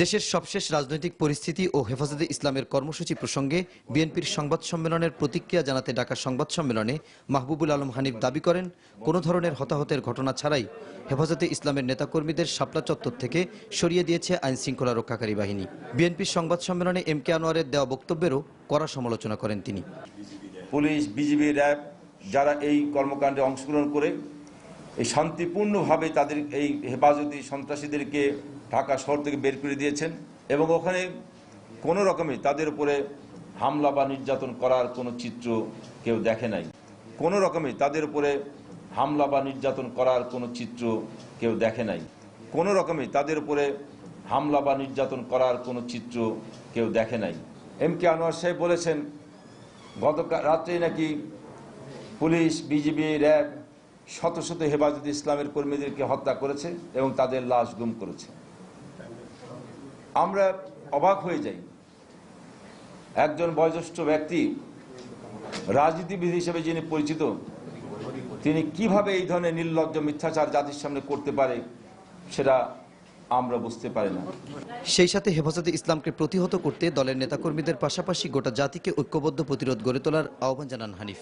দেশের সবশেষ রাজনৈতিক পরিস্থিতি ও হেফাজতে ইসলামের কর্মসূচি প্রসঙ্গে বিএনপির সংবাদ সম্মেলনের প্রতিক্রিয়া জানাতে ডাকা সংবাদ সম্মেলনে মাহবুবুল আলম হানিফ দাবি করেন, কোনো ধরনের হতাহতের ঘটনা ছাড়াই হেফাজতে ইসলামের নেতাকর্মীদের শাপলা চত্বর থেকে সরিয়ে দিয়েছে আইন শৃঙ্খলা রক্ষাকারী বাহিনী। বিএনপির সংবাদ সম্মেলনে এম কে আনোয়ারের দেওয়া বক্তব্যেরও কড়া সমালোচনা করেন তিনি। পুলিশ, বিজিবি, র্যাব যারা এই কর্মকাণ্ডে অংশগ্রহণ করে, এই শান্তিপূর্ণভাবে তাদের এই হেফাজতি সন্ত্রাসীদেরকে ঢাকা শহর থেকে বের করে দিয়েছেন এবং ওখানে কোনো রকমে তাদের উপরে হামলা বা নির্যাতন করার কোনো চিত্র কেউ দেখে নাই। কোনো রকমে তাদের উপরে হামলা বা নির্যাতন করার কোনো চিত্র কেউ দেখে নাই। কোনো রকমে তাদের উপরে হামলা বা নির্যাতন করার কোনো চিত্র কেউ দেখে নাই। এম কে আনোয়ার সাহেব বলেছেন গতকাল রাত্রে নাকি পুলিশ, বিজিবি, র্যাব শত শত হেফাজত ইসলামের কর্মীদেরকে হত্যা করেছে এবং তাদের লাশ গুম করেছে। আমরা অবাক হয়ে যাই। একজন বয়োজ্যেষ্ঠ ব্যক্তি, রাজনীতিবিদ হিসেবে যিনি পরিচিত, তিনি কীভাবে এই ধরনের নির্লজ্জ মিথ্যাচার জাতির সামনে করতে পারে সেটা আমরা বুঝতে পারি না। সেই সাথে হেফাজতে ইসলামকে প্রতিহত করতে দলের নেতাকর্মীদের পাশাপাশি গোটা জাতিকে ঐক্যবদ্ধ প্রতিরোধ গড়ে তোলার আহ্বান জানান হানিফ।